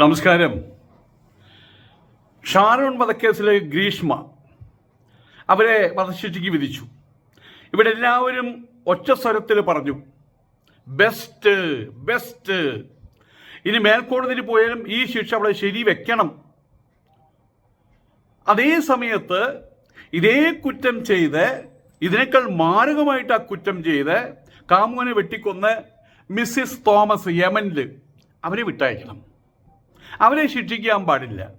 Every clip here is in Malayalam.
നമസ്കാരം. ഷാരോൺ വധക്കേസിലെ ഗ്രീഷ്മ അവരെ വധശിക്ഷയ്ക്ക് വിധിച്ചു. ഇവിടെ എല്ലാവരും ഒറ്റ സ്വരത്തിൽ പറഞ്ഞു ബെസ്റ്റ് ബെസ്റ്റ്. ഇനി മേൽക്കോടതിയിൽ പോയാലും ഈ ശിക്ഷ അവിടെ ശരി വെക്കണം അതേ സമയത്ത് ഇതേ കുറ്റം ചെയ്ത് ഇതിനേക്കാൾ മാരകമായിട്ട് ആ കുറ്റം ചെയ്ത് കാമുകനെ വെട്ടിക്കൊന്ന് മിസ്സിസ് തോമസ് യമനിൽ അവരെ വിട്ടയക്കണം. അവരെ ശിക്ഷിക്കാൻ പാടില്ല.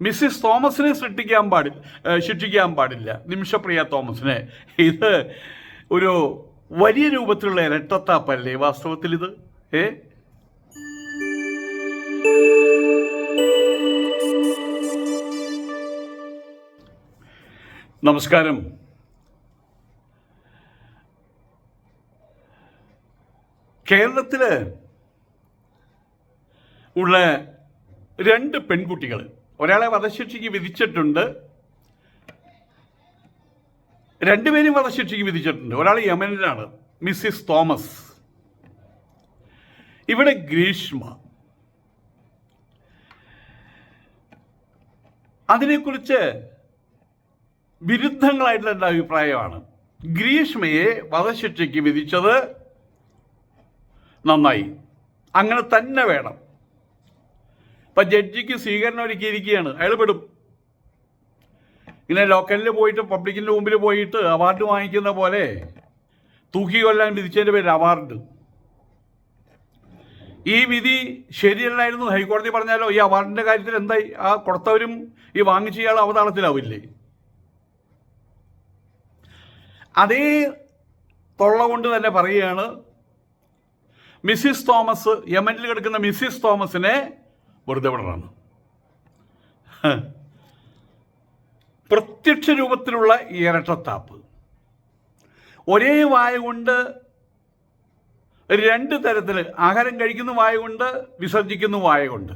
മിസ്സിസ് തോമസിനെ സൃഷ്ടിക്കാൻ പാടില്ല ശിക്ഷിക്കാൻ പാടില്ല. നിമിഷപ്രിയ തോമസിനെ. ഇത് ഒരു വലിയ രൂപത്തിലുള്ള ഇരട്ടത്താപ്പല്ലേ വാസ്തവത്തിൽ ഇത്? ഏ? നമസ്കാരം. കേരളത്തിൽ ഉള്ള രണ്ട് പെൺകുട്ടികൾ ഒരാളെ വധശിക്ഷയ്ക്ക് വിധിച്ചിട്ടുണ്ട്. രണ്ടുപേരും വധശിക്ഷയ്ക്ക് വിധിച്ചിട്ടുണ്ട്. ഒരാൾ യമനിലാണ്. Mrs Thomas. ഇവിടെ ഗ്രീഷ്മ. അതിനെക്കുറിച്ച് വിരുദ്ധങ്ങളായിട്ടുള്ള എന്റെ അഭിപ്രായമാണ്. ഗ്രീഷ്മയെ വധശിക്ഷയ്ക്ക് വിധിച്ചത് നന്നായി. അങ്ങനെ തന്നെ വേണം. ഇപ്പൊ ജഡ്ജിക്ക് സ്വീകരണം ഒരുക്കിയിരിക്കുകയാണ്. അയാൾ പെടും. ഇങ്ങനെ ലോക്കലിൽ പോയിട്ട് പബ്ലിക്കിന്റെ മുമ്പിൽ പോയിട്ട് അവാർഡ് വാങ്ങിക്കുന്ന പോലെ തൂക്കി കൊല്ലാൻ വിധിച്ചതിന്റെ പേര് അവാർഡ്. ഈ വിധി ശരിയല്ലായിരുന്നു. ഹൈക്കോടതി പറഞ്ഞാലോ ഈ അവാർഡിന്റെ കാര്യത്തിൽ എന്തായി? ആ കൊടുത്തവരും ഈ വാങ്ങിച്ചയാൾ അവതാളത്തിലാവില്ലേ? അതേ തൊള്ള കൊണ്ട് തന്നെ പറയുകയാണ് മിസ്സിസ് തോമസ് യമനിൽ കിടക്കുന്ന മിസ്സിസ് തോമസിനെ വെറുതെ വിടണം പ്രത്യക്ഷ രൂപത്തിലുള്ള ഇരട്ടത്താപ്പ്. ഒരേ വായ കൊണ്ട് രണ്ട് തരത്തിൽ ആഹാരം കഴിക്കുന്ന വായ കൊണ്ട് വിസർജിക്കുന്ന വായ കൊണ്ട്.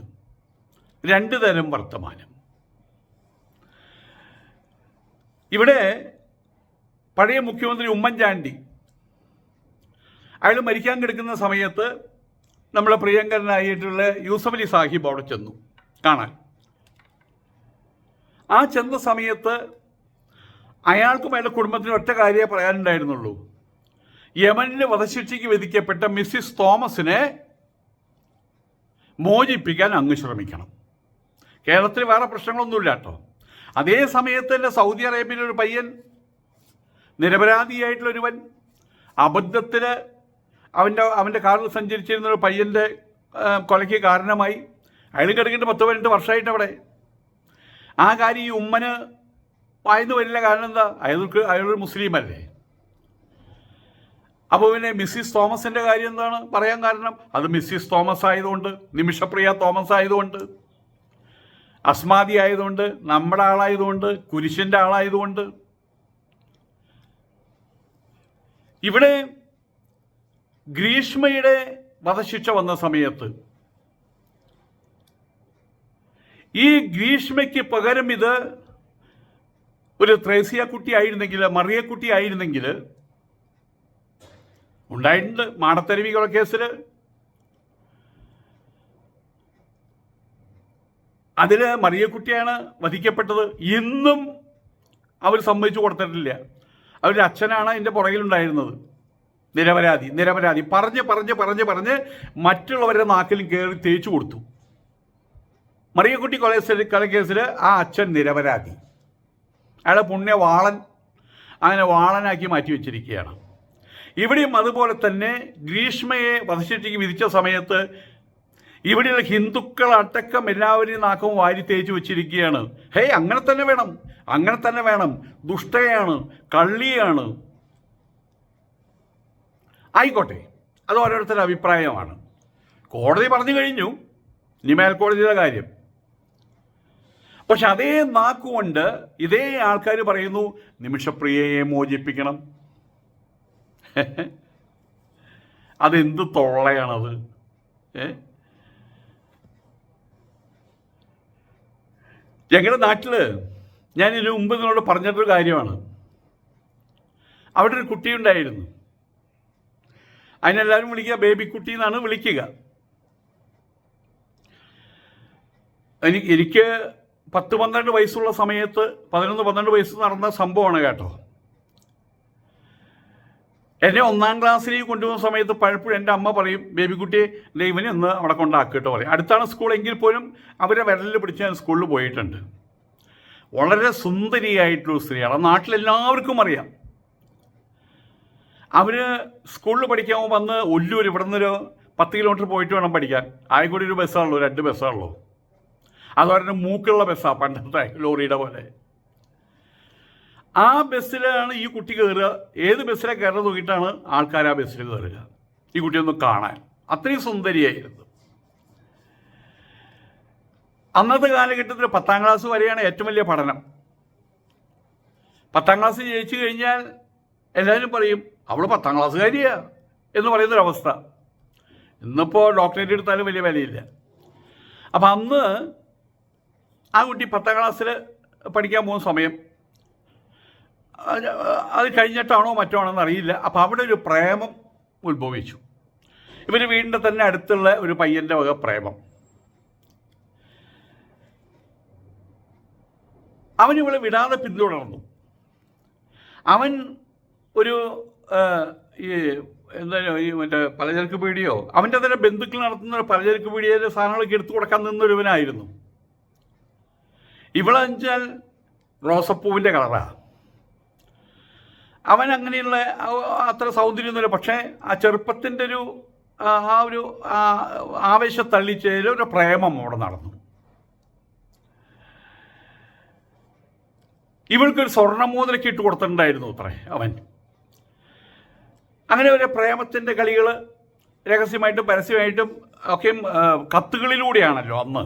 രണ്ട് തരം വർത്തമാനം. ഇവിടെ പഴയ മുഖ്യമന്ത്രി ഉമ്മൻചാണ്ടി അയാൾ മരിക്കാൻ കിടക്കുന്ന സമയത്ത് നമ്മളെ പ്രിയങ്കരനായിട്ടുള്ള യൂസഫ് അലി സാഹിബ് അവിടെ ചെന്നു. കാണാൻ. ആ ചെന്ന സമയത്ത് അയാൾക്കും അയാളുടെ കുടുംബത്തിനും ഒറ്റ കാര്യമേ പറയാനുണ്ടായിരുന്നുള്ളൂ. യമനിലെ വധശിക്ഷയ്ക്ക് വിധിക്കപ്പെട്ട മിസ്സിസ് തോമസിനെ മോചിപ്പിക്കാൻ അങ്ങ് ശ്രമിക്കണം. കേരളത്തിൽ വേറെ പ്രശ്നങ്ങളൊന്നുമില്ല കേട്ടോ. അതേ സമയത്ത് തന്നെ സൗദി അറേബ്യയിലെ ഒരു പയ്യൻ നിരപരാധിയായിട്ടുള്ളൊരുവൻ അബദ്ധത്തിൽ അവന്റെ അവന്റെ കാറിൽ സഞ്ചരിച്ചിരുന്ന ഒരു പയ്യന്റെ കൊലയ്ക്ക് കാരണമായി. അയാൾ കിടക്കേണ്ട പത്ത് പതിനെട്ട് വർഷമായിട്ട് അവിടെ. ആ കാര്യം ഈ ഉമ്മന് വായന്നു വരില്ല കാരണം എന്താ? അയാൾക്ക് അയാളൊരു മുസ്ലിം അല്ലേ അപ്പോൾ പിന്നെ മിസ്സിസ് തോമസിന്റെ കാര്യം എന്താണ് പറയാൻ കാരണം? അത് മിസ്സിസ് തോമസ് ആയതുകൊണ്ട് നിമിഷപ്രിയ തോമസ് ആയതുകൊണ്ട് അസ്മാതി ആയതുകൊണ്ട് നമ്മുടെ ആളായതുകൊണ്ട് കുരിശിന്റെ ആളായതുകൊണ്ട്. ഇവിടെ ഗ്രീഷ്മയുടെ വധശിക്ഷ വന്ന സമയത്ത് ഈ ഗ്രീഷ്മയ്ക്ക് പകരം ഇത് ഒരു ത്രേസിയ കുട്ടി ആയിരുന്നെങ്കിൽ മറിയക്കുട്ടി ആയിരുന്നെങ്കിൽ ഉണ്ടായിട്ടുണ്ട് മാടത്തരുവി കേസിൽ അതിൽ മറിയക്കുട്ടിയാണ് വധിക്കപ്പെട്ടത്. ഇന്നും അവർ സമ്മതിച്ചു കൊടുത്തിട്ടില്ല. അവരുടെ അച്ഛനാണ് അതിന്റെ പുറകിലുണ്ടായിരുന്നത്. നിരപരാധി നിരപരാധി. പറഞ്ഞ് പറഞ്ഞ് പറഞ്ഞ് പറഞ്ഞ് മറ്റുള്ളവരുടെ നാക്കിലും കയറി തേച്ചു കൊടുത്തു. മറിയക്കുട്ടി കൊലക്കേസിൽ കൊലക്കേസിൽ ആ അച്ഛൻ നിരപരാധി. അയാളെ പുണ്യ വാളൻ അങ്ങനെ വാളനാക്കി മാറ്റി വെച്ചിരിക്കുകയാണ്. ഇവിടെയും അതുപോലെ തന്നെ ഗ്രീഷ്മയെ വധശിക്ഷയ്ക്ക് വിധിച്ച സമയത്ത് ഇവിടെയുള്ള ഹിന്ദുക്കൾ അടക്കം എല്ലാവരെയും നാക്കവും വാരി തേച്ച് വെച്ചിരിക്കുകയാണ്. ഹേയ് അങ്ങനെ തന്നെ വേണം. അങ്ങനെ തന്നെ വേണം. ദുഷ്ടയാണ് കള്ളിയാണ് ആയിക്കോട്ടെ അത് ഓരോരുത്തരുടെ അഭിപ്രായമാണ്. കോടതി പറഞ്ഞു കഴിഞ്ഞു ഇനി മേൽക്കോടതിയുടെ കാര്യം. പക്ഷെ അതേ നാക്കുകൊണ്ട് ഇതേ ആൾക്കാർ പറയുന്നു നിമിഷപ്രിയയെ മോചിപ്പിക്കണം. അതെന്ത് തൊള്ളയാണത്? ഏ? ഞങ്ങളുടെ നാട്ടിൽ ഞാൻ ഇതിനു മുമ്പ് നിങ്ങളോട് പറഞ്ഞിട്ടൊരു കാര്യമാണ്. അവിടെ ഒരു കുട്ടിയുണ്ടായിരുന്നു. അതിനെല്ലാവരും വിളിക്കുക ബേബി കുട്ടി എന്നാണ് വിളിക്കുക. എനിക്ക് എനിക്ക് പത്ത് പന്ത്രണ്ട് വയസ്സുള്ള സമയത്ത് പതിനൊന്ന് പന്ത്രണ്ട് വയസ്സ് നടന്ന സംഭവമാണ് കേട്ടോ. എന്നെ ഒന്നാം ക്ലാസ്സിലേക്ക് കൊണ്ടുപോകുന്ന സമയത്ത് പലപ്പോഴും എന്റെ അമ്മ പറയും ബേബിക്കുട്ടിയെ ദൈവനെ ഒന്ന് അവിടെ കൊണ്ടാക്കിയിട്ട് പറയും. അടുത്താണ് സ്കൂൾ എങ്കിൽ പോലും അവരെ വിരലിൽ പിടിച്ച് ഞാൻ സ്കൂളിൽ പോയിട്ടുണ്ട്. വളരെ സുന്ദരിയായിട്ടുള്ള സ്ത്രീയാണ്. നാട്ടിലെല്ലാവർക്കും അറിയാം. അവർ സ്കൂളിൽ പഠിക്കാൻ വന്ന് ഒല്ലൂർ ഇവിടെ നിന്നൊരു പത്ത് കിലോമീറ്റർ പോയിട്ട് വേണം പഠിക്കാൻ. ആയിക്കൂടി ഒരു ബസ്സാണല്ലോ രണ്ട് ബസ്സാണല്ലോ അതുപോലെ മൂക്കുള്ള ബസ്സാണ് പണ്ടത്തെ ലോറിയുടെ പോലെ. ആ ബസ്സിലാണ് ഈ കുട്ടി കയറുക ഏത് ബസ്സിലെ കയറുക നോക്കിയിട്ടാണ് ആൾക്കാർ ആ ബസ്സിൽ കയറുക ഈ കുട്ടിയൊന്ന് കാണാൻ. അത്രയും സുന്ദരിയായിരുന്നു. അന്നത്തെ കാലഘട്ടത്തിൽ പത്താം ക്ലാസ് വരെയാണ് ഏറ്റവും വലിയ പഠനം. പത്താം ക്ലാസ് ജയിച്ചു കഴിഞ്ഞാൽ എല്ലാവരും പറയും അവൾ പത്താം ക്ലാസ്സുകാരിയാ എന്ന് പറയുന്നൊരവസ്ഥ. ഇന്നിപ്പോൾ ഡോക്ടറേറ്റ് എടുത്താലും വലിയ വിലയില്ല. അപ്പം അന്ന് ആ കുട്ടി പത്താം ക്ലാസ്സിൽ പഠിക്കാൻ പോകുന്ന സമയം അത് കഴിഞ്ഞിട്ടാണോ മറ്റോ ആണെന്ന് അറിയില്ല. അപ്പോൾ അവിടെ ഒരു പ്രേമം ഉത്ഭവിച്ചു. ഇവർ വീടിന്റെ തന്നെ അടുത്തുള്ള ഒരു പയ്യന്റെ വക പ്രേമം. അവൻ ഇവളെ വിടാതെ പിന്തുടർന്നു. അവൻ ഒരു ഈ എന്താ ഈ മറ്റേ പലചരക്ക് പീടിയോ? അവന്റെ തന്നെ ബന്ധുക്കൾ നടത്തുന്ന പലചരക്ക് പീടിയയിലെ സാധനങ്ങളൊക്കെ എടുത്തു കൊടുക്കാൻ നിന്നൊരുവനായിരുന്നു. ഇവളെച്ചാൽ റോസപ്പൂവിന്റെ കളറാണ് അവൻ അങ്ങനെയുള്ള അത്ര സൗന്ദര്യമൊന്നുമില്ല. പക്ഷേ ആ ചെറുപ്പത്തിന്റെ ഒരു ആ ഒരു ആവേശം തള്ളിച്ചതിൽ ഒരു പ്രേമം അവിടെ നടന്നു. ഇവൾക്കൊരു സ്വർണമോതിരക്ക് ഇട്ട് കൊടുത്തിട്ടുണ്ടായിരുന്നു അത്രേ അവൻ. അങ്ങനെ ഒരു പ്രേമത്തിന്റെ കളികൾ രഹസ്യമായിട്ടും പരസ്യമായിട്ടും ഒക്കെയും കത്തുകളിലൂടെയാണല്ലോ അന്ന്.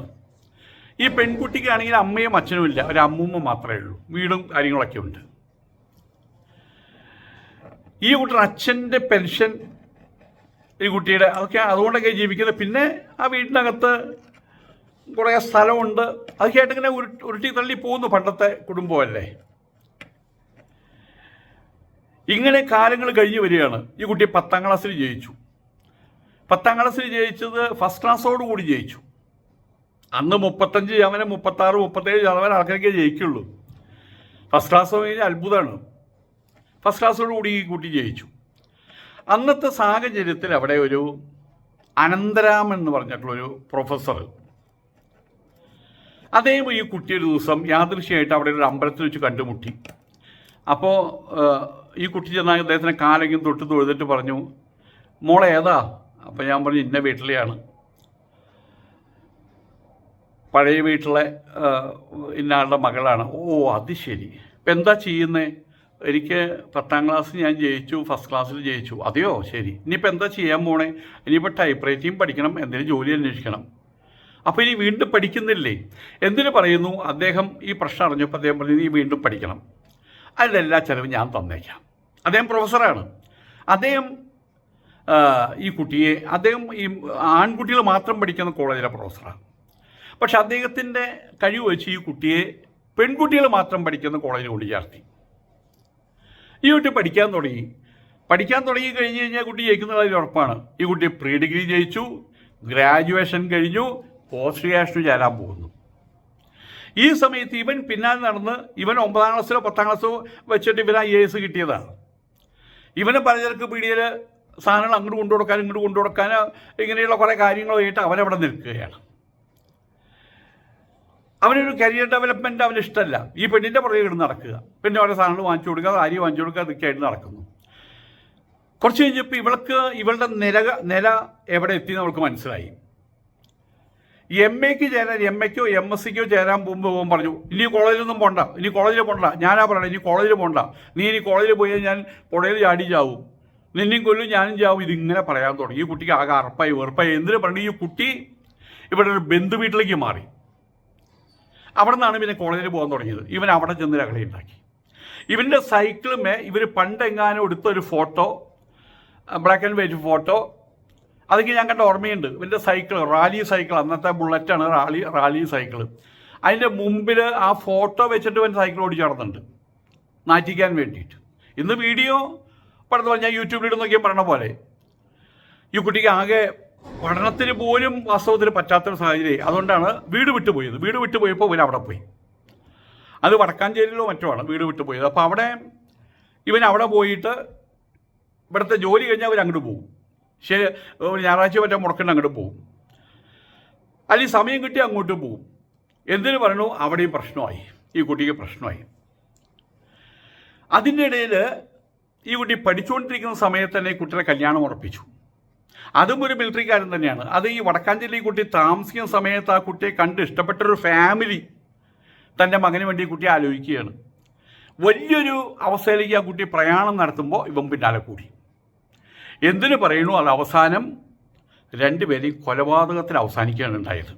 ഈ പെൺകുട്ടിക്കാണെങ്കിൽ അമ്മയും അച്ഛനും ഇല്ല ഒരു അമ്മൂമ്മ മാത്രമേ ഉള്ളൂ. വീടും കാര്യങ്ങളൊക്കെ ഉണ്ട്. ഈ കുട്ടിയുടെ അച്ഛന്റെ പെൻഷൻ ഈ കുട്ടിയുടെ അതൊക്കെ അതുകൊണ്ടൊക്കെ ജീവിക്കുന്നത്. പിന്നെ ആ വീടിനകത്ത് കുറേ സ്ഥലമുണ്ട്. അതൊക്കെ ആയിട്ട് ഇങ്ങനെ ഉരുട്ടി തള്ളി പോകുന്നു പണ്ടത്തെ കുടുംബമല്ലേ? ഇങ്ങനെ കാലങ്ങൾ കഴിഞ്ഞു വരികയാണ്. ഈ കുട്ടി പത്താം ക്ലാസ്സിൽ ജയിച്ചു. പത്താം ക്ലാസ്സിൽ ജയിച്ചത് ഫസ്റ്റ് ക്ലാസ്സോട് കൂടി ജയിച്ചു. അന്ന് മുപ്പത്തഞ്ച് ശതമാനം മുപ്പത്താറ് മുപ്പത്തേഴ് ശതമാനം ആൾക്കാരൊക്കെ ജയിക്കുള്ളൂ. ഫസ്റ്റ് ക്ലാസ് കഴിഞ്ഞാൽ അത്ഭുതമാണ്. ഫസ്റ്റ് ക്ലാസ്സോട് കൂടി ഈ കുട്ടി ജയിച്ചു. അന്നത്തെ സാഹചര്യത്തിൽ അവിടെ ഒരു അനന്തരാമൻ എന്ന് പറഞ്ഞിട്ടുള്ളൊരു പ്രൊഫസർ അദ്ദേഹം ഈ കുട്ടി ഒരു ദിവസം യാദൃശ്യമായിട്ട് അവിടെ ഒരു അമ്പലത്തിൽ വെച്ച് കണ്ടുമുട്ടി. അപ്പോൾ ഈ കുട്ടി ചെന്നാൽ അദ്ദേഹത്തിനെ കാലെങ്കിലും തൊട്ട് തൊഴുതിട്ട് പറഞ്ഞു മോളെ ഏതാ? അപ്പം ഞാൻ പറഞ്ഞു ഇന്ന വീട്ടിലെയാണ്. പഴയ വീട്ടിലെ ഇന്നാളുടെ മകളാണ്. ഓ അത് ശരി. ഇപ്പം എന്താ ചെയ്യുന്നേ? എനിക്ക് പത്താം ക്ലാസ് ഞാൻ ജയിച്ചു ഫസ്റ്റ് ക്ലാസ്സിൽ ജയിച്ചു. അതെയോ? ശരി. ഇനിയിപ്പോൾ എന്താ ചെയ്യാൻ പോണേ? ഇനിയിപ്പോൾ ടൈപ്പ് റൈറ്റിംഗ് പഠിക്കണം എന്തെങ്കിലും ജോലി അന്വേഷിക്കണം. അപ്പോൾ ഇനി വീണ്ടും പഠിക്കുന്നില്ലേ? എന്തിനു പറയുന്നു? അദ്ദേഹം ഈ പ്രശ്നം അറിഞ്ഞപ്പോൾ അദ്ദേഹം പറഞ്ഞു നീ വീണ്ടും പഠിക്കണം. അതിന്റെ എല്ലാ ചിലവും ഞാൻ തന്നേക്കാം. അദ്ദേഹം പ്രൊഫസറാണ്. അദ്ദേഹം ഈ കുട്ടിയെ അദ്ദേഹം ഈ ആൺകുട്ടികൾ മാത്രം പഠിക്കുന്ന കോളേജിലെ പ്രൊഫസറാണ്. പക്ഷെ അദ്ദേഹത്തിന്റെ കഴിവ് വെച്ച് ഈ കുട്ടിയെ പെൺകുട്ടികൾ മാത്രം പഠിക്കുന്ന കോളേജിൽ കൊണ്ട് ചേർത്തി. ഈ കുട്ടി പഠിക്കാൻ തുടങ്ങി. പഠിക്കാൻ തുടങ്ങി കഴിഞ്ഞ് കഴിഞ്ഞാൽ കുട്ടി ജയിക്കുന്ന കാര്യം ഉറപ്പാണ്. ഈ കുട്ടി പ്രീ ഡിഗ്രി ജയിച്ചു ഗ്രാജുവേഷൻ കഴിഞ്ഞു പോസ്റ്റ് ഗ്രാജുവേഷന് ചേരാൻ പോകുന്നു. ഈ സമയത്ത് ഇവൻ പിന്നാലെ നടന്ന് ഇവൻ ഒമ്പതാം ക്ലാസ്സിലോ പത്താം ക്ലാസ്സോ വെച്ചിട്ട് ഇവൻ ഐ എ എസ് കിട്ടിയതാണ്. ഇവന് പലചരക്ക് പീടിയയിൽ സാധനങ്ങൾ അങ്ങോട്ട് കൊണ്ടു കൊടുക്കാൻ ഇങ്ങോട്ട് കൊണ്ടു കൊടുക്കാൻ ഇങ്ങനെയുള്ള കുറേ കാര്യങ്ങളായിട്ട് അവനവിടെ നിൽക്കുകയാണ്. അവനൊരു കരിയർ ഡെവലപ്മെന്റ് അവന് ഇഷ്ടമല്ല. ഈ പെണ്ണിന്റെ പുറകെ കിടന്ന് നടക്കുക. പിന്നെ ഓരോ സാധനങ്ങൾ വാങ്ങിച്ചു കൊടുക്കുക അരി വാങ്ങിച്ചു കൊടുക്കുക അതൊക്കെ ആയിട്ട് നടക്കുന്നു. കുറച്ച് കഴിഞ്ഞപ്പോൾ ഇവൾക്ക് ഇവളുടെ നില നില എവിടെ എത്തി എന്ന് അവൾക്ക് മനസ്സിലായി. എം എക്ക് ചേരാൻ എം എക്കോ എം എസ് സിക്കോ ചേരാൻ പോകുമ്പോൾ പറഞ്ഞു ഇനി കോളേജിലൊന്നും പോണ്ട ഇനി കോളേജിൽ പോണ്ട. ഞാനാ പറയണേ ഇനി കോളേജിൽ പോണ്ട. നീ ഇനി കോളേജിൽ പോയാൽ ഞാൻ പുഴയിൽ ചാടി ചാവും. നിന്നെയും കൊല്ലും ഞാനും ചാവും. ഇതിങ്ങനെ പറയാൻ തുടങ്ങി. ഈ കുട്ടിക്ക് ആകെ അറപ്പായി വെറുപ്പായി. എന്തിനു പറഞ്ഞു ഈ കുട്ടി ഇവിടെ ഒരു ബന്ധു വീട്ടിലേക്ക് മാറി. അവിടെ നിന്നാണ് പിന്നെ കോളേജിൽ പോകാൻ തുടങ്ങിയത്. ഇവൻ അവിടെ ചെന്ന് രകളി ഉണ്ടാക്കി. ഇവന്റെ സൈക്കിളുമേ ഇവർ പണ്ടെങ്ങാനും എടുത്ത ഒരു photo black and white photo അതൊക്കെ ഞാൻ കണ്ട ഓർമ്മയുണ്ട്. ഇവന്റെ സൈക്കിൾ റാലി സൈക്കിൾ അന്നത്തെ ബുള്ളറ്റാണ് റാലി റാലി സൈക്കിൾ അതിന്റെ മുമ്പിൽ ആ ഫോട്ടോ വെച്ചിട്ട് ഇവൻ സൈക്കിൾ ഓടിച്ച് നടന്നുണ്ട് നാറ്റിക്കാൻ വേണ്ടിയിട്ട്. ഇന്ന് വീഡിയോ പഠിത്തം പറഞ്ഞാൽ യൂട്യൂബിൽ നോക്കിയാൽ പറഞ്ഞ പോലെ. ഈ കുട്ടിക്ക് ആകെ പഠനത്തിന് പോലും വാസ്തവത്തിൽ പറ്റാത്തൊരു സാഹചര്യം അതുകൊണ്ടാണ് വീട് വിട്ടു പോയത്. വീട് വിട്ടു പോയപ്പോൾ ഇവൻ അവിടെ പോയി. അത് വടക്കാഞ്ചേരിയിലോ മറ്റോ ആണ് വീട് വിട്ടു പോയത്. അപ്പോൾ അവിടെ ഇവൻ അവിടെ പോയിട്ട് ഇവിടുത്തെ ജോലി കഴിഞ്ഞാൽ അവർ അങ്ങോട്ട് പോകും. ശരി ഞായറാഴ്ച മറ്റേ മുടക്കണ്ട അങ്ങോട്ട് പോകും അല്ലെങ്കിൽ സമയം കിട്ടി അങ്ങോട്ട് പോകും എന്തിനു പറയണു? അവിടെയും പ്രശ്നമായി. ഈ കുട്ടിക്ക് പ്രശ്നമായി. അതിന്റെ ഇടയിൽ ഈ കുട്ടി പഠിച്ചുകൊണ്ടിരിക്കുന്ന സമയത്ത് തന്നെ ഈ കുട്ടിയുടെ കല്യാണം ഉറപ്പിച്ചു. അതും ഒരു മിലിറ്ററിക്കാരൻ തന്നെയാണ്. അത് ഈ വടക്കാഞ്ചേരി കുട്ടി താമസിക്കുന്ന സമയത്ത് ആ കുട്ടിയെ കണ്ട് ഇഷ്ടപ്പെട്ടൊരു ഫാമിലി തന്റെ മകന് വേണ്ടി ഈ കുട്ടി ആലോചിക്കുകയാണ്. വലിയൊരു അവസ്ഥയിലേക്ക് ആ കുട്ടി പ്രയാണം നടത്തുമ്പോൾ ഇവൻ പിന്നാലെ കൂടി. എന്തിനു പറയുന്നു? അത് അവസാനം രണ്ടുപേരെയും കൊലപാതകത്തിൽ അവസാനിക്കുകയാണ് ഉണ്ടായത്.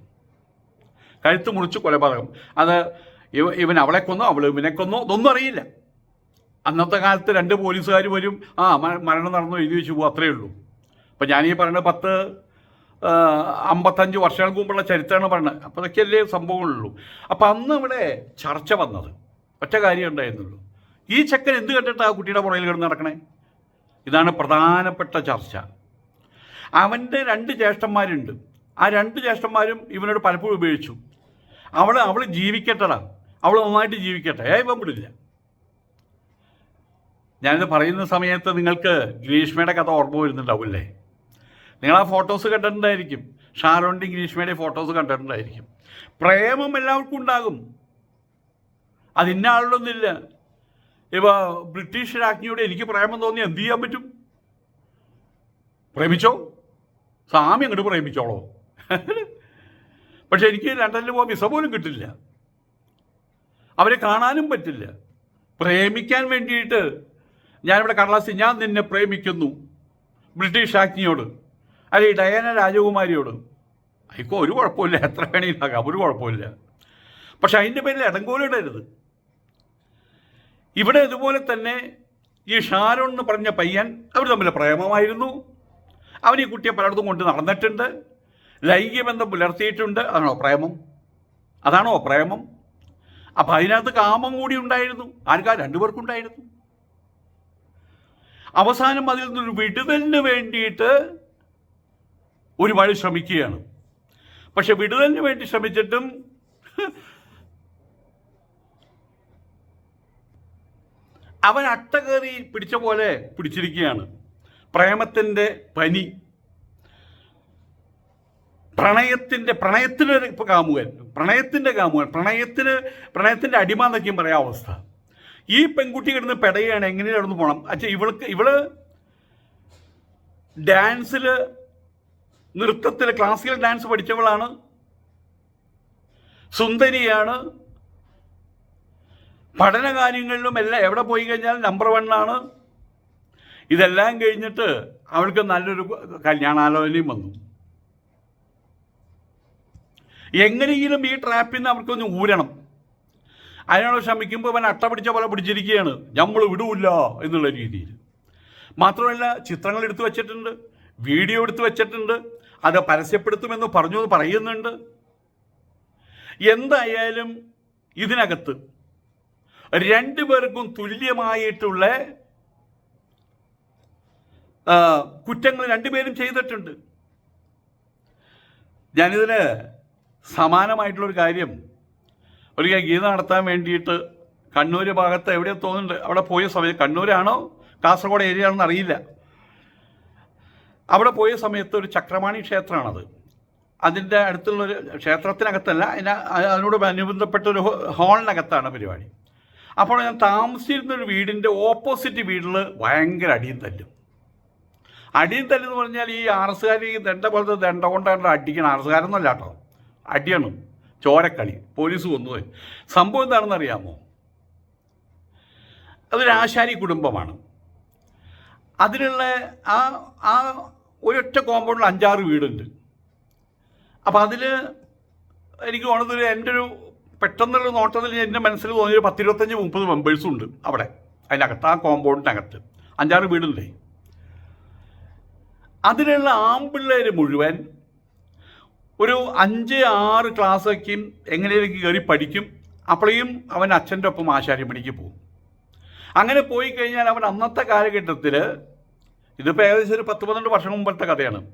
കഴുത്ത് മുറിച്ച് കൊലപാതകം. അത് ഇവ ഇവൻ അവളെ കൊന്നോ അവൾ ഇവനെ കൊന്നോ ഇതൊന്നും അറിയില്ല. അന്നത്തെ കാലത്ത് രണ്ട് പോലീസുകാർ വരും ആ മരണം നടന്നു എഴുതി വെച്ച് പോകും അത്രയേ ഉള്ളൂ. അപ്പം ഞാനീ പറയുന്നത് പത്ത് അമ്പത്തഞ്ച് വർഷങ്ങൾക്ക് മുമ്പുള്ള ചരിത്രമാണ് പറയുന്നത്. അപ്പോൾ അതൊക്കെയല്ലേ സംഭവങ്ങളുള്ളൂ. അപ്പം അന്ന് ഇവിടെ ചർച്ച വന്നത് ഒറ്റ കാര്യം ഉണ്ടായിരുന്നുള്ളൂ. ഈ ചെക്കൻ എന്ത് കണ്ടിട്ട് ആ കുട്ടിയുടെ പുറകിൽ കിടന്ന് നടക്കണേ? ഇതാണ് പ്രധാനപ്പെട്ട ചർച്ച. അവന്റെ രണ്ട് ജ്യേഷ്ഠന്മാരുണ്ട്. ആ രണ്ട് ജ്യേഷ്ഠന്മാരും ഇവനോട് പലപ്പോഴും ഉപയോഗിച്ചു. അവൾ അവൾ ജീവിക്കട്ടടാ. അവൾ നന്നായിട്ട് ജീവിക്കട്ടെ. ഏ ഇവൻ വിടില്ല. ഞാനിത് പറയുന്ന സമയത്ത് നിങ്ങൾക്ക് ഗ്രീഷ്മയുടെ കഥ ഓർമ്മ വരുന്നുണ്ടാവില്ലേ നിങ്ങൾ ആ ഫോട്ടോസ് കണ്ടിട്ടുണ്ടായിരിക്കും. ഷാരോണിന്റെയും ഗ്രീഷ്മയുടെയും ഫോട്ടോസ് കണ്ടിട്ടുണ്ടായിരിക്കും. പ്രേമം എല്ലാവർക്കും ഉണ്ടാകും. അതിന്ന ആളുകളൊന്നുമില്ല ഇവ ബ്രിട്ടീഷ് രാജ്ഞിയോട് എനിക്ക് പ്രേമം തോന്നി എന്ത് ചെയ്യാൻ പറ്റും? പ്രേമിച്ചോ? സ്വാമി അങ്ങോട്ട് പ്രേമിച്ചോളോ? പക്ഷെ എനിക്ക് ലണ്ടനിൽ പോകാൻ വിസ പോലും കിട്ടില്ല. അവരെ കാണാനും പറ്റില്ല. പ്രേമിക്കാൻ വേണ്ടിയിട്ട് ഞാനിവിടെ കടലാസി ഞാൻ നിന്നെ പ്രേമിക്കുന്നു. ബ്രിട്ടീഷ് രാജ്ഞിയോട് അല്ലെ ഡയാന രാജകുമാരിയോട്. അയക്കോ ഒരു കുഴപ്പമില്ല. എത്ര വേണമെങ്കിലും ആകാം. ഒരു കുഴപ്പമില്ല. പക്ഷെ അതിന്റെ പേരിൽ ഇടങ്കോലിടരുത് ഇവിടെ ഇതുപോലെ തന്നെ ഈ ഷാരോൺ എന്ന് പറഞ്ഞ പയ്യൻ അവർ തമ്മിൽ പ്രേമമായിരുന്നു. അവൻ ഈ കുട്ടിയെ പലയിടത്തും കൊണ്ട് നടന്നിട്ടുണ്ട്. ലൈംഗിക ബന്ധം പുലർത്തിയിട്ടുണ്ട്. അതാണോ പ്രേമം? അതാണോ പ്രേമം? അപ്പം അതിനകത്ത് കാമം കൂടി ഉണ്ടായിരുന്നു. ആർക്കാ? രണ്ടുപേർക്കുണ്ടായിരുന്നു അവസാനം അതിൽ നിന്നൊരു വിടുതലിന് വേണ്ടിയിട്ട് ഒരുപാട് ശ്രമിക്കുകയാണ്. പക്ഷെ വിടുതലിന് വേണ്ടി ശ്രമിച്ചിട്ടും അവൻ അട്ടകേറി പിടിച്ച പോലെ പിടിച്ചിരിക്കുകയാണ്. പ്രേമത്തിന്റെ പനി പ്രണയത്തിന്റെ പ്രണയത്തിനൊരു കാമുകൻ പ്രണയത്തിന്റെ കാമുകൻ പ്രണയത്തിന് പ്രണയത്തിന്റെ അടിമ എന്നൊക്കെയും പറയാം അവസ്ഥ. ഈ പെൺകുട്ടി കിടന്ന് പെടയാണ് എങ്ങനെ കിടന്ന് പോകണം അച്ഛാ ഇവൾക്ക് ഇവൾ ഡാൻസിൽ നൃത്തത്തിൽ ക്ലാസിക്കൽ ഡാൻസ് പഠിച്ചവളാണ് സുന്ദരിയാണ് പഠന കാര്യങ്ങളിലും എല്ലാം എവിടെ പോയി കഴിഞ്ഞാൽ നമ്പർ വണ്ണാണ് ഇതെല്ലാം കഴിഞ്ഞിട്ട് അവൾക്ക് നല്ലൊരു കല്യാണാലോചനയും വന്നു. എങ്ങനെയെങ്കിലും ഈ ട്രാപ്പിൽ നിന്ന് അവർക്കൊന്ന് ഊരണം. അതിനോട് ശ്രമിക്കുമ്പോൾ അവൻ അട്ട പിടിച്ച പോലെ പിടിച്ചിരിക്കുകയാണ്. നമ്മൾ വിടൂല്ല എന്നുള്ള രീതിയിൽ. മാത്രമല്ല ചിത്രങ്ങൾ എടുത്തു വച്ചിട്ടുണ്ട് വീഡിയോ എടുത്തു വച്ചിട്ടുണ്ട് അത് പരസ്യപ്പെടുത്തുമെന്ന് പറഞ്ഞു പറയുന്നുണ്ട്. എന്തായാലും ഇതിനകത്ത് രണ്ടു പേർക്കും തുല്യമായിട്ടുള്ള കുറ്റങ്ങൾ രണ്ടുപേരും ചെയ്തിട്ടുണ്ട്. ഞാനിതിന് സമാനമായിട്ടുള്ളൊരു കാര്യം ഒരിക്കൽ ഗീത നടത്താൻ വേണ്ടിയിട്ട് കണ്ണൂർ ഭാഗത്ത് എവിടെയോ തോന്നുന്നുണ്ട്. അവിടെ പോയ സമയത്ത് കണ്ണൂരാണോ കാസർഗോഡ് ഏരിയ ആണെന്ന് അറിയില്ല. അവിടെ പോയ സമയത്ത് ഒരു ചക്രമാണി ക്ഷേത്രമാണത്. അതിന്റെ അടുത്തുള്ളൊരു ക്ഷേത്രത്തിനകത്തല്ല അതിന് അതിനോട് അനുബന്ധപ്പെട്ട ഒരു ഹോളിനകത്താണ് പരിപാടി. അപ്പോൾ ഞാൻ താമസിച്ചിരുന്ന ഒരു വീടിന്റെ ഓപ്പോസിറ്റ് വീട്ടിൽ ഭയങ്കര അടിയും തല്ലും. അടിയും തല്ലെന്ന് പറഞ്ഞാൽ ഈ ആർ എസ്സുകാർ ഈ ദണ്ട പോലത്തെ ദണ്ട കൊണ്ടാണ് അടിക്കണം ആർ എസ്സുകാരൊന്നുമല്ല കേട്ടോ. അടിയാണ്. ചോരക്കളി. പോലീസ് കൊന്നുപോയി സംഭവം എന്താണെന്ന് അറിയാമോ? അതൊരു ആശാരി കുടുംബമാണ്. അതിനുള്ള ആ ആ ഒരൊറ്റ കോമ്പൗണ്ടിൽ അഞ്ചാറ് വീടുണ്ട്. അപ്പം അതിൽ എനിക്ക് തോന്നുന്നത് എന്റെ ഒരു പെട്ടെന്നുള്ള നോട്ടത്തിൽ എന്റെ മനസ്സിൽ തോന്നിയൊരു പത്തിരുപത്തഞ്ച് മുപ്പത് മെമ്പേഴ്സും ഉണ്ട് അവിടെ. അതിനകത്ത് ആ കോമ്പൗണ്ടിനകത്ത് അഞ്ചാറ് വീടുണ്ടേ. അതിലുള്ള ആമ്പിള്ളേർ മുഴുവൻ ഒരു അഞ്ച് ആറ് ക്ലാസ്സൊക്കെയും എങ്ങനെയൊക്കെ കയറി പഠിക്കും. അപ്പോഴേയും അവൻ അച്ഛന്റെ ഒപ്പം ആശാരിമണിക്ക് പോകും. അങ്ങനെ പോയി കഴിഞ്ഞാൽ അവൻ അന്നത്തെ കാലഘട്ടത്തിൽ ഇതിപ്പോൾ ഏകദേശം ഒരു പത്ത് പന്ത്രണ്ട് വർഷം മുമ്പത്തെ കഥയാണ്.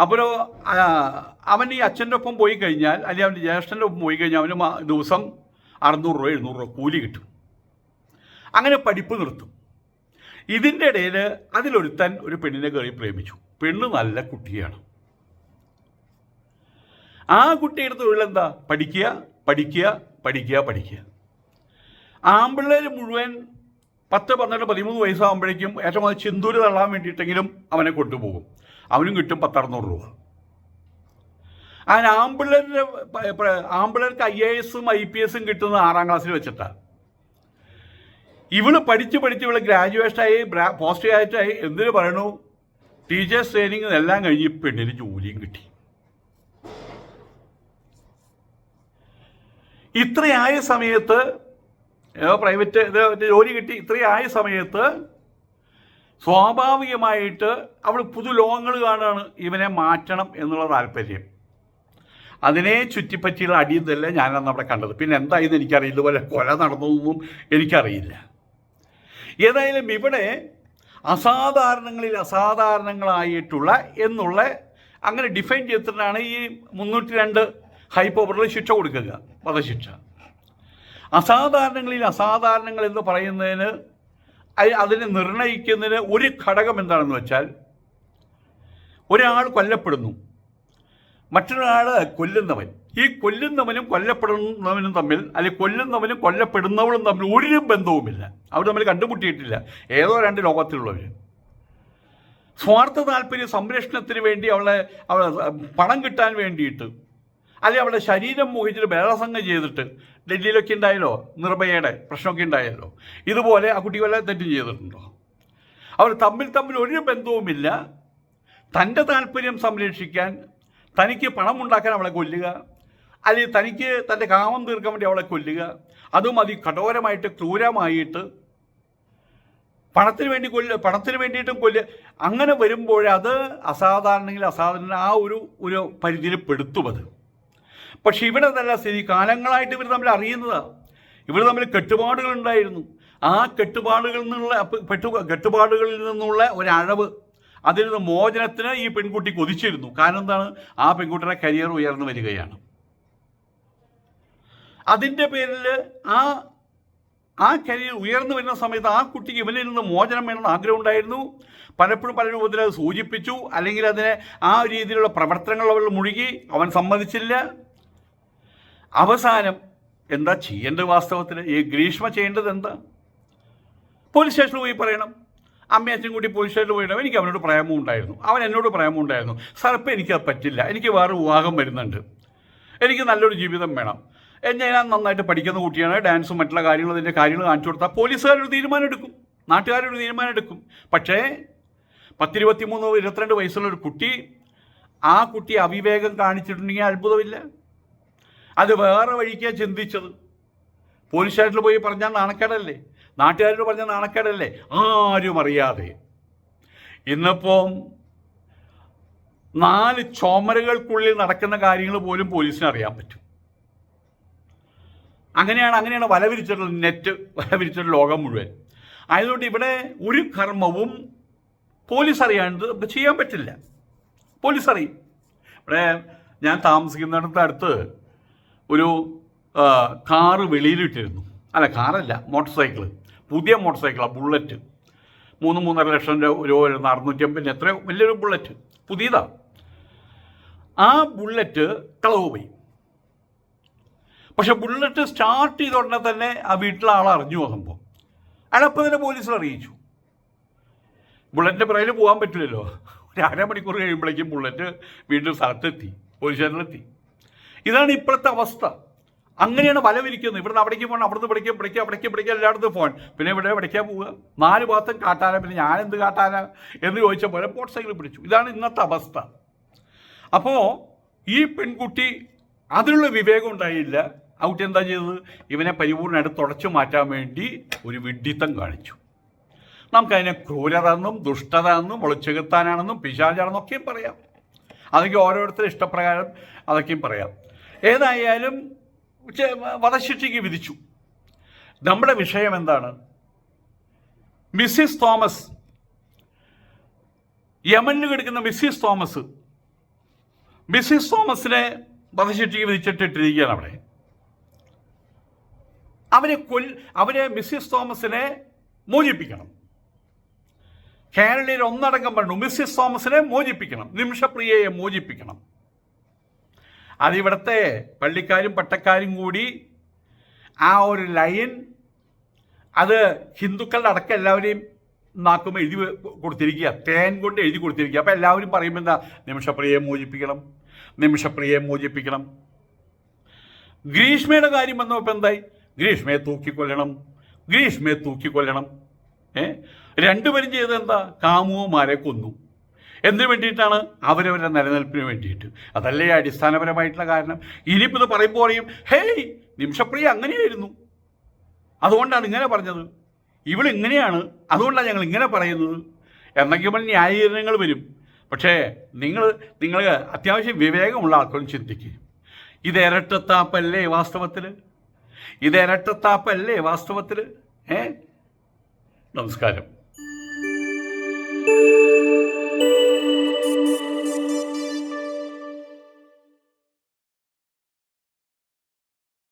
അപ്പോൾ അവൻ ഈ അച്ഛന്റെ ഒപ്പം പോയി കഴിഞ്ഞാൽ അല്ലെങ്കിൽ അവന്റെ ജ്യേഷ്ഠന്റെ ഒപ്പം പോയി കഴിഞ്ഞാൽ അവന് ദിവസം അറുന്നൂറ് രൂപ എഴുന്നൂറ് രൂപ കൂലി കിട്ടും. അങ്ങനെ പഠിപ്പ് നിർത്തും. ഇതിന്റെ ഇടയിൽ അതിലൊരുത്തൻ ഒരു പെണ്ണിനെ കയറി പ്രേമിച്ചു. പെണ്ണ് നല്ല കുട്ടിയാണ്. ആ കുട്ടിയുടെ തൊഴിലെന്താ പഠിക്കുക പഠിക്കുക പഠിക്കുക പഠിക്കുക. ആമ്പിള്ളേർ മുഴുവൻ പത്ത് പന്ത്രണ്ട് പതിമൂന്ന് വയസ്സാകുമ്പോഴേക്കും ഏറ്റവും അത് ചിന്തൂര് തള്ളാൻ വേണ്ടിയിട്ടെങ്കിലും അവനെ കൊണ്ടുപോകും. അവനും കിട്ടും പത്തറുന്നൂറ് രൂപ. അങ്ങനെ ആമ്പിള്ളേരുടെ ആമ്പിള്ളേർക്ക് ഐ എ എസും ഐ പി എസും കിട്ടുന്നത് ആറാം ക്ലാസ്സിൽ വെച്ചിട്ടാണ് ഇവൾ പഠിച്ച് പഠിച്ച് ഇവൾ ഗ്രാജുവേഷനായി പോസ്റ്റ് ഗ്രാജുവേറ്റായി എന്തിനു പറയണു? ടീച്ചേഴ്സ് ട്രെയിനിങ് എല്ലാം കഴിഞ്ഞ് പെണ്ണിന് ജോലിയും കിട്ടി. ഇത്രയായ സമയത്ത് ഏതോ പ്രൈവറ്റ് ഇത് ജോലി കിട്ടി ഇത്രയും ആയ സമയത്ത് സ്വാഭാവികമായിട്ട് അവൾ പുതു ലോകങ്ങൾ കാണുകയാണ് ഇവനെ മാറ്റണം എന്നുള്ള താല്പര്യം. അതിനെ ചുറ്റിപ്പറ്റിയുള്ള അടിയന്തല്ല ഞാനന്ന് അവിടെ കണ്ടത്. പിന്നെ എന്തായെന്ന് എനിക്കറിയില്ല. ഇതുപോലെ കൊല നടന്നതൊന്നും എനിക്കറിയില്ല. ഏതായാലും ഇവിടെ അസാധാരണങ്ങളിൽ അസാധാരണങ്ങളായിട്ടുള്ള എന്നുള്ള അങ്ങനെ ഡിഫൈൻ ചെയ്തിട്ടാണ് ഈ മുന്നൂറ്റി രണ്ട് ഹൈ ശിക്ഷ കൊടുക്കുക. വധശിക്ഷ. അസാധാരണങ്ങളിൽ അസാധാരണങ്ങൾ എന്ന് പറയുന്നതിന് അതിനെ നിർണയിക്കുന്നതിന് ഒരു ഘടകം എന്താണെന്ന് വെച്ചാൽ ഒരാൾ കൊല്ലപ്പെടുന്നു. മറ്റൊരാൾ കൊല്ലുന്നവൻ. ഈ കൊല്ലുന്നവനും കൊല്ലപ്പെടുന്നവനും തമ്മിൽ അല്ലെങ്കിൽ കൊല്ലുന്നവനും കൊല്ലപ്പെടുന്നവനും തമ്മിൽ ഒരു ബന്ധവുമില്ല. അവർ തമ്മിൽ കണ്ടുമുട്ടിയിട്ടില്ല. ഏതോ രണ്ട് ലോകത്തിലുള്ളവർ സ്വാർത്ഥ താല്പര്യ സംരക്ഷണത്തിന് വേണ്ടി അവളെ അവളെ പണം കിട്ടാൻ വേണ്ടിയിട്ട് അല്ലെങ്കിൽ അവളുടെ ശരീരം മോഹിച്ചിട്ട് ബലാത്സംഗം ചെയ്തിട്ട് ഡൽഹിയിലൊക്കെ ഉണ്ടായല്ലോ? നിർഭയയുടെ പ്രശ്നമൊക്കെ ഉണ്ടായല്ലോ. ഇതുപോലെ ആ കുട്ടി വല്ല തെറ്റും ചെയ്തിട്ടുണ്ടോ? അവർ തമ്മിൽ തമ്മിൽ ഒരു ബന്ധവുമില്ല. തന്റെ താല്പര്യം സംരക്ഷിക്കാൻ തനിക്ക് പണം ഉണ്ടാക്കാൻ അവളെ കൊല്ലുക. അല്ലെങ്കിൽ തനിക്ക് തന്റെ കാമം തീർക്കാൻ വേണ്ടി അവളെ കൊല്ലുക. അതും കഠോരമായിട്ട് ക്രൂരമായിട്ട് പണത്തിന് വേണ്ടി കൊല്ല പണത്തിന് വേണ്ടിയിട്ടും കൊല്ല. അങ്ങനെ വരുമ്പോൾ അത് അസാധാരണ ആ ഒരു ഒരു പരിധിയിൽ പെടുത്തും അത്. പക്ഷെ ഇവിടെ നല്ല സ്ഥിതി. കാലങ്ങളായിട്ട് ഇവർ തമ്മിൽ അറിയുന്നതാണ് ഇവർ തമ്മിൽ കെട്ടുപാടുകൾ ഉണ്ടായിരുന്നു. ആ കെട്ടുപാടുകളിൽ നിന്നുള്ള കെട്ടുപാടുകളിൽ നിന്നുള്ള ഒരഴവ് അതിൽ നിന്ന് മോചനത്തിന് ഈ പെൺകുട്ടി കൊതിച്ചിരുന്നു. കാരണം എന്താണ്? ആ പെൺകുട്ടിയുടെ കരിയർ ഉയർന്നു വരികയാണ്. അതിന്റെ പേരിൽ ആ ആ കരിയർ ഉയർന്നു വരുന്ന സമയത്ത് ആ കുട്ടിക്ക് ഇവനിൽ നിന്ന് മോചനം വേണമെന്ന് ആഗ്രഹം ഉണ്ടായിരുന്നു. പലപ്പോഴും പല രൂപത്തിൽ അത് സൂചിപ്പിച്ചു. അല്ലെങ്കിൽ അതിനെ ആ രീതിയിലുള്ള പ്രവർത്തനങ്ങൾ അവൾ മുഴുകി. അവൻ സമ്മതിച്ചില്ല. അവസാനം എന്താ ചെയ്യേണ്ടത് വാസ്തവത്തിൽ? ഈ ഗ്രീഷ്മ ചെയ്യേണ്ടത് എന്താ? പോലീസ് സ്റ്റേഷനിൽ പോയി പറയണം. അമ്മ അച്ഛൻ കൂടി പോലീസ് സ്റ്റേഷനിൽ പോയിടും എനിക്ക് അവനോട് പ്രേമം ഉണ്ടായിരുന്നു. അവൻ എന്നോട് പ്രേമം ഉണ്ടായിരുന്നു. സർപ്പ് എനിക്ക് എനിക്കത് പറ്റില്ല. എനിക്ക് വേറെ വിവാഹം വരുന്നുണ്ട്. എനിക്ക് നല്ലൊരു ജീവിതം വേണം. ഞാൻ നന്നായിട്ട് പഠിക്കുന്ന കുട്ടിയാണ്. ഡാൻസും മറ്റുള്ള കാര്യങ്ങളും അതിന്റെ കാര്യങ്ങൾ കാണിച്ചു കൊടുത്താൽ പോലീസുകാരൊരു തീരുമാനം എടുക്കും. നാട്ടുകാരൊരു തീരുമാനം എടുക്കും. പക്ഷേ പത്തിരുപത്തി മൂന്ന് ഇരുപത്തിരണ്ട് വയസ്സുള്ള ഒരു കുട്ടി ആ കുട്ടി അവിവേകം കാണിച്ചിട്ടുണ്ടെങ്കിൽ അത്ഭുതമില്ല. അത് വേറെ വഴിക്കാണ് ചിന്തിച്ചത്. പോലീസുകാരിൽ പോയി പറഞ്ഞാൽ നാണക്കേടല്ലേ? നാട്ടുകാരോട് പറഞ്ഞാൽ നാണക്കേടല്ലേ? ആരും അറിയാതെ. ഇന്നിപ്പോൾ നാല് ചോമരകൾക്കുള്ളിൽ നടക്കുന്ന കാര്യങ്ങൾ പോലും പോലീസിന് അറിയാൻ പറ്റും. അങ്ങനെയാണ് അങ്ങനെയാണ് വല വിരിച്ചിട്ടുള്ള നെറ്റ് വല വിരിച്ചിട്ടുള്ള ലോകം മുഴുവൻ. ആയതുകൊണ്ട് ഇവിടെ ഒരു കർമ്മവും പോലീസ് അറിയാണ്ട് ചെയ്യാൻ പറ്റില്ല. പോലീസ് അറിയും ഇവിടെ ഞാൻ താമസിക്കുന്നിടത്ത് അടുത്ത് ഒരു കാറ് വെളിയിലിട്ടിരുന്നു. അല്ല കാറല്ല മോട്ടോർ സൈക്കിൾ പുതിയ മോട്ടോർ സൈക്കിളാണ് ബുള്ളറ്റ്. മൂന്ന് മൂന്നര ലക്ഷം രൂപ വരുന്ന അറുന്നൂറ്റമ്പതിന് എത്ര വലിയൊരു ബുള്ളറ്റ്. പുതിയതാണ് ആ ബുള്ളറ്റ് കളവ് പോയി. പക്ഷെ ബുള്ളറ്റ് സ്റ്റാർട്ട് ചെയ്ത ഉടനെ തന്നെ ആ വീട്ടിലെ ആൾ അറിഞ്ഞു സംഭവം. അയാളപ്പം തന്നെ പോലീസിൽ അറിയിച്ചു. ബുള്ളറ്റിന്റെ പിറകിൽ പോകാൻ പറ്റില്ലല്ലോ. ഒരു അരമണിക്കൂർ കഴിയുമ്പോഴേക്കും ബുള്ളറ്റ് വീണ്ടും സ്ഥലത്തെത്തി പോലീസ് സ്റ്റേഷനിലെത്തി. ഇതാണ് ഇപ്പോഴത്തെ അവസ്ഥ. അങ്ങനെയാണ് വലവിരിക്കുന്നത്. ഇവിടുന്ന് അവിടേക്ക് പോകണം അവിടുന്ന് പിടിക്കും പിടിക്കുക അവിടേക്ക് പിടിക്കുക എല്ലായിടത്തും ഫോൺ പിന്നെ ഇവിടെ പിടിക്കാൻ പോവുക? നാല് ഭാഗത്തും കാട്ടാന. പിന്നെ ഞാൻ എന്ത് കാട്ടാന എന്ന് ചോദിച്ച പോലെ സൈക്കിൾ പിടിച്ചു. ഇതാണ് ഇന്നത്തെ അവസ്ഥ. അപ്പോൾ ഈ പെൺകുട്ടി അതിനുള്ള വിവേകം ഉണ്ടായില്ല. ഔട്ട് എന്താ ചെയ്തത്? ഇവനെ പരിപൂർണമായിട്ട് തുടച്ചു മാറ്റാൻ വേണ്ടി ഒരു വിഡ്ഢിത്തം കാണിച്ചു. നമുക്കതിനെ ക്രൂരത എന്നും ദുഷ്ടത എന്നും ഒളിച്ചെകുത്താനാണെന്നും പിശാചാണെന്നും ഒക്കെയും പറയാം. അതൊക്കെ ഓരോരുത്തരുടെ ഇഷ്ടപ്രകാരം അതൊക്കെയും പറയാം. ഏതായാലും വധശിക്ഷയ്ക്ക് വിധിച്ചു. നമ്മുടെ വിഷയം എന്താണ്? മിസ്സിസ് തോമസ് യമനിൽ കിടക്കുന്ന മിസ്സിസ് തോമസ് മിസ്സിസ് തോമസിനെ വധശിക്ഷയ്ക്ക് വിധിച്ചിട്ടിട്ടിരിക്കുകയാണ് അവിടെ. അവരെ കൊൽ അവരെ മിസ്സിസ് തോമസിനെ മോചിപ്പിക്കണം. കേരളയിൽ ഒന്നടങ്കം പറഞ്ഞു മിസ്സിസ് തോമസിനെ മോചിപ്പിക്കണം നിമിഷപ്രിയയെ മോചിപ്പിക്കണം. അതിവിടുത്തെ പള്ളിക്കാരും പട്ടക്കാരും കൂടി ആ ഒരു ലൈൻ അത് ഹിന്ദുക്കളുടെ അടക്കം എല്ലാവരെയും നാക്കുമ്പോൾ എഴുതി കൊടുത്തിരിക്കുക. തേൻ കൊണ്ട് എഴുതി കൊടുത്തിരിക്കുക. അപ്പോൾ എല്ലാവരും പറയുമ്പോൾ എന്താ? നിമിഷപ്രിയെ മോചിപ്പിക്കണം. നിമിഷപ്രിയെ മോചിപ്പിക്കണം. ഗ്രീഷ്മയുടെ കാര്യം വന്നപ്പോൾ എന്തായി? ഗ്രീഷ്മയെ തൂക്കിക്കൊല്ലണം. ഗ്രീഷ്മയെ തൂക്കിക്കൊല്ലണം. ഏ? രണ്ടുപേരും ചെയ്തത് എന്താ? കാമുവന്മാരെ കൊന്നു. എന്തിനു വേണ്ടിയിട്ടാണ്? അവരവരുടെ നിലനിൽപ്പിന് വേണ്ടിയിട്ട്. അതല്ലേ അടിസ്ഥാനപരമായിട്ടുള്ള കാരണം? ഇനിയിപ്പോൾ ഇത് പറയുമ്പോൾ പറയും ഹേയ് നിമിഷപ്രിയ അങ്ങനെയായിരുന്നു. അതുകൊണ്ടാണ് ഇങ്ങനെ പറഞ്ഞത്. ഇവളിങ്ങനെയാണ് അതുകൊണ്ടാണ് ഞങ്ങൾ ഇങ്ങനെ പറയുന്നത്. എന്നൊക്കെ ന്യായീകരണങ്ങൾ വരും. പക്ഷേ നിങ്ങൾ നിങ്ങൾ അത്യാവശ്യം വിവേകമുള്ള ആൾക്കാരും ചിന്തിക്കുക ഇത് ഇരട്ടത്താപ്പല്ലേ വാസ്തവത്തിൽ ഇത് ഇരട്ടത്താപ്പല്ലേ വാസ്തവത്തിൽ ഏ? നമസ്കാരം.